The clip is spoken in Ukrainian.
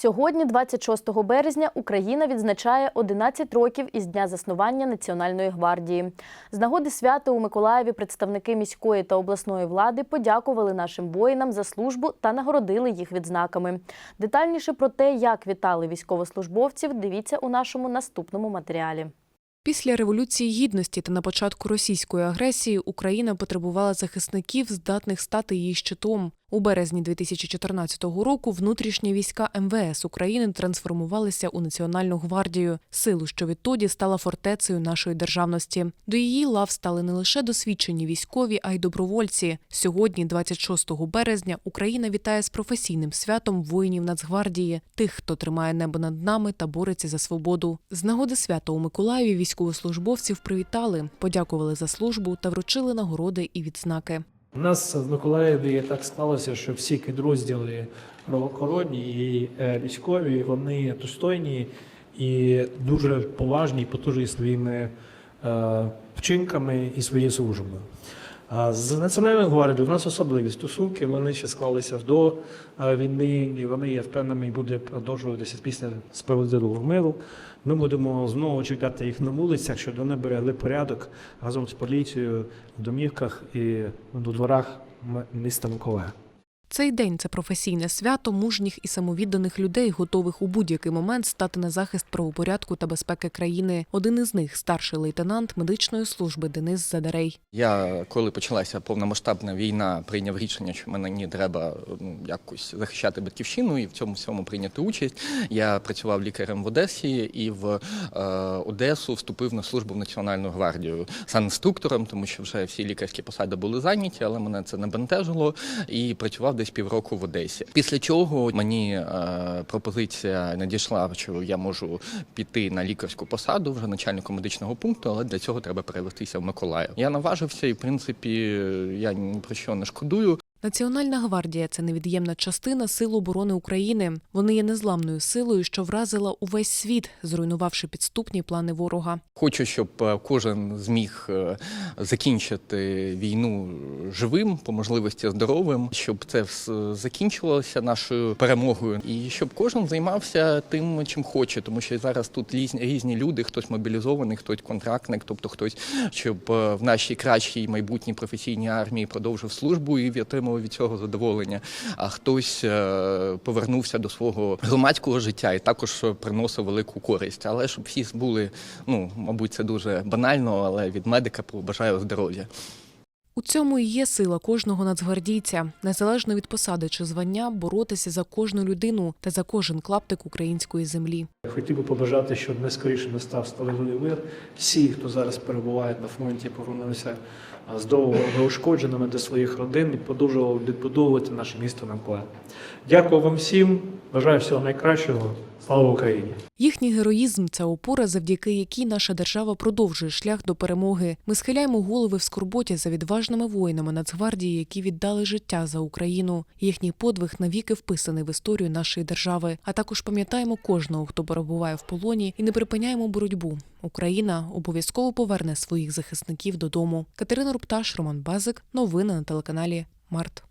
Сьогодні, 26 березня, Україна відзначає 11 років із дня заснування Національної гвардії. З нагоди свята у Миколаєві представники міської та обласної влади подякували нашим воїнам за службу та нагородили їх відзнаками. Детальніше про те, як вітали військовослужбовців, дивіться у нашому наступному матеріалі. Після революції гідності та на початку російської агресії Україна потребувала захисників, здатних стати її щитом. У березні 2014 року внутрішні війська МВС України трансформувалися у Національну гвардію, силу, що відтоді стала фортецею нашої державності. До її лав стали не лише досвідчені військові, а й добровольці. Сьогодні, 26 березня, Україна вітає з професійним святом воїнів Нацгвардії, тих, хто тримає небо над нами та бореться за свободу. З нагоди свята у Миколаєві військовослужбовців привітали, подякували за службу та вручили нагороди і відзнаки. У нас в Миколаєві так склалося, що всі підрозділи правоохоронні і е, військові вони достойні і дуже поважні, потужні своїми е, вчинками і своєю службою. З Національною гвардією в нас особливі стосунки. Вони ще склалися до війни, і вони, я впевнений, буде продовжуватися після справедливого миру. Ми будемо знову чекати їх на вулицях, щоб вони берегли порядок разом з поліцією в домівках і у дворах міста Миколаєва. Цей день це професійне свято мужніх і самовідданих людей, готових у будь-який момент стати на захист правопорядку та безпеки країни. Один із них старший лейтенант медичної служби Денис Задарей. Я коли почалася повномасштабна війна, прийняв рішення, що мені треба ну, якось захищати батьківщину і в цьому всьому прийняти участь. Я працював лікарем в Одесі і в е, Одесу вступив на службу в Національну гвардію санінструктором, тому що вже всі лікарські посади були зайняті, але мене це не бентежило і працював десь півроку в Одесі. Після чого мені е, пропозиція надійшла, що я можу піти на лікарську посаду вже начальником медичного пункту, але для цього треба перевестися в Миколаїв. Я наважився, і в принципі я ні про що не шкодую. Національна гвардія це невід'ємна частина Сил оборони України. Вони є незламною силою, що вразила увесь світ, зруйнувавши підступні плани ворога. Хочу, щоб е, кожен зміг е, закінчити війну живим, по можливості здоровим, щоб це закінчилося нашою перемогою, і щоб кожен займався тим, чим хоче, тому що зараз тут різні люди, хтось мобілізований, хтось контрактник, тобто хтось, щоб е, в нашій кращій майбутній професійній армії продовжив службу і отримав від цього задоволення. А хтось е, повернувся до свого громадського життя і також приносив велику користь. Але щоб всі були, ну мабуть, це дуже банально, але від медика побажаю здоров'я. У цьому і є сила кожного нацгвардійця, незалежно від посади чи звання, боротися за кожну людину та за кожен клаптик української землі. Хотів би побажати, щоб найскоріше настав справедливий мир. Всі, хто зараз перебуває на фронті, повернулися а, здорово неушкодженими до своїх родин і продовжували відбудовувати наше місто Миколаїв. Дякую вам всім. Бажаю всього найкращого. Слава Україні! Їхній героїзм це опора, завдяки якій наша держава продовжує шлях до перемоги. Ми схиляємо голови в скорботі за відважними воїнами Нацгвардії, які віддали життя за Україну. Їхній подвиг навіки вписаний в історію нашої держави. А також пам'ятаємо кожного, хто перебуває в полоні, і не припиняємо боротьбу. Україна обов'язково поверне своїх захисників додому. Катерина Рупташ, Роман Базик. Новини на телеканалі Март.